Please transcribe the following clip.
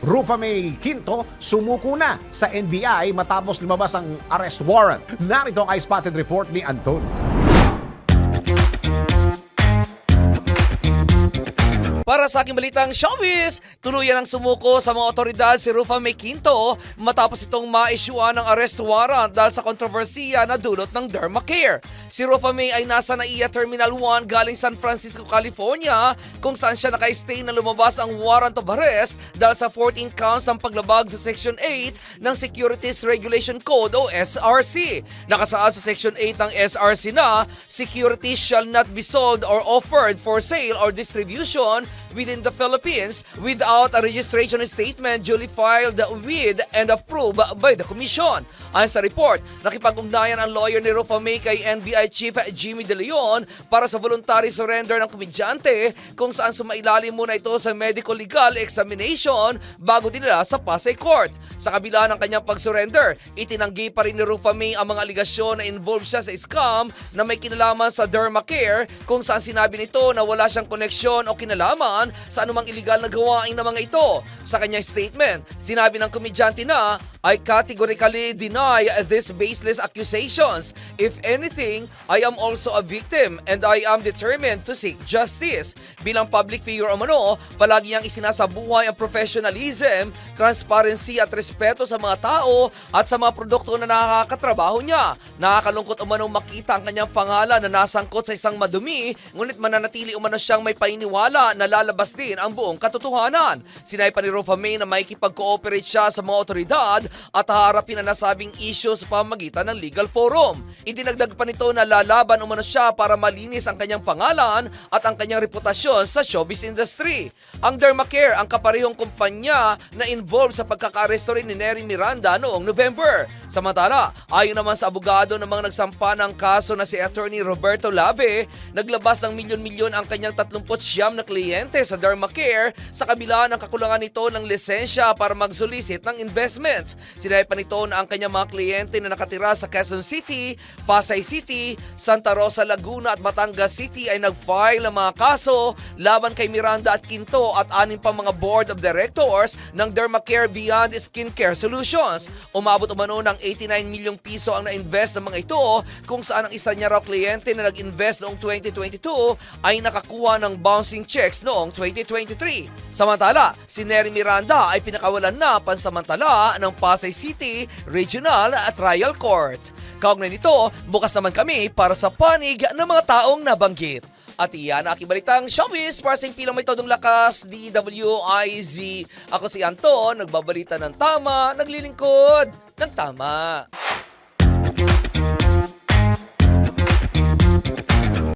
Rufa May Quinto sumuko na sa NBI matapos lumabas ang arrest warrant. Narito ang I-Spotted report ni Anton. Para sa aking balitang showbiz, tuluyan ang sumuko sa mga otoridad si Rufa May matapos itong ma-issuean ng arrest warrant dahil sa kontrobersiya na dulot ng Dermacare. Si Rufa May ay nasa NAIA Terminal 1 galing San Francisco, California kung saan siya naka-stay na lumabas ang warrant of arrest dahil sa 14 counts ng paglabag sa Section 8 ng Securities Regulation Code o SRC. Nakasaad sa Section 8 ng SRC na securities shall not be sold or offered for sale or distribution within the Philippines without a registration statement duly filed with and approved by the Commission. Ayon sa report, nakipag-ugnayan ang lawyer ni Rufa May kay NBI Chief Jimmy De Leon para sa voluntary surrender ng komedyante kung saan sumailalim muna ito sa medical legal examination bago dinala sa Pasay Court. Sa kabila ng kanyang pag-surrender, itinanggi pa rin ni Rufa May ang mga aligasyon na involved siya sa scam na may kinalaman sa Dermacare kung saan sinabi nito na wala siyang koneksyon o kinalaman sa anumang illegal na gawain ng mga ito. Sa kanyang statement, sinabi ng komedyante na I categorically deny these baseless accusations. If anything, I am also a victim and I am determined to seek justice. Bilang public figure umano, palagi niyang isinasabuhay ang professionalism, transparency at respeto sa mga tao at sa mga produkto na nakakatrabaho niya. Nakakalungkot umano makita ang kanyang pangalan na nasangkot sa isang madumi, ngunit mananatili umano siyang may paniniwala na lalabas din ang buong katotohanan. Sinay pa ni Rofa May na makikipag-cooperate siya sa mga otoridad at haharapin ang nasabing issue sa pamagitan ng legal forum. Idinagdag pa nito na lalaban umano siya para malinis ang kanyang pangalan at ang kanyang reputasyon sa showbiz industry. Ang Dermacare ang kaparehong kumpanya na involved sa pagkakaaresto rin ni Nery Miranda noong November. Samantala, ayon naman sa abogado ng mga nagsampa ng kaso na si Attorney Roberto Labe, naglabas ng milyon-milyon ang kanyang 39 na kliyente sa Dermacare sa kabila ng kakulangan nito ng lisensya para mag-solicit ng investment. Sinabi pa nito na ang kanyang mga kliyente na nakatira sa Quezon City, Pasay City, Santa Rosa, Laguna at Batangas City ay nag-file ng mga kaso laban kay Miranda at Quinto at anim pa mga board of directors ng Dermacare Beyond Skincare Solutions. Umabot umano ng 89 milyong piso ang na-invest ng mga ito kung saan ang isa niya raw kliyente na nag-invest noong 2022 ay nakakuha ng bouncing checks noong 2023. Samantala, si Nery Miranda ay pinakawalan na pansamantala ng Pasay City Regional Trial Court. Kaugnay nito, bukas naman kami para sa panig ng mga taong nabanggit. At iyan ang aking balitang showbiz para sa impilang may todong lakas, DWIZ. Ako si Anton, nagbabalita ng tama, naglilingkod ng tama.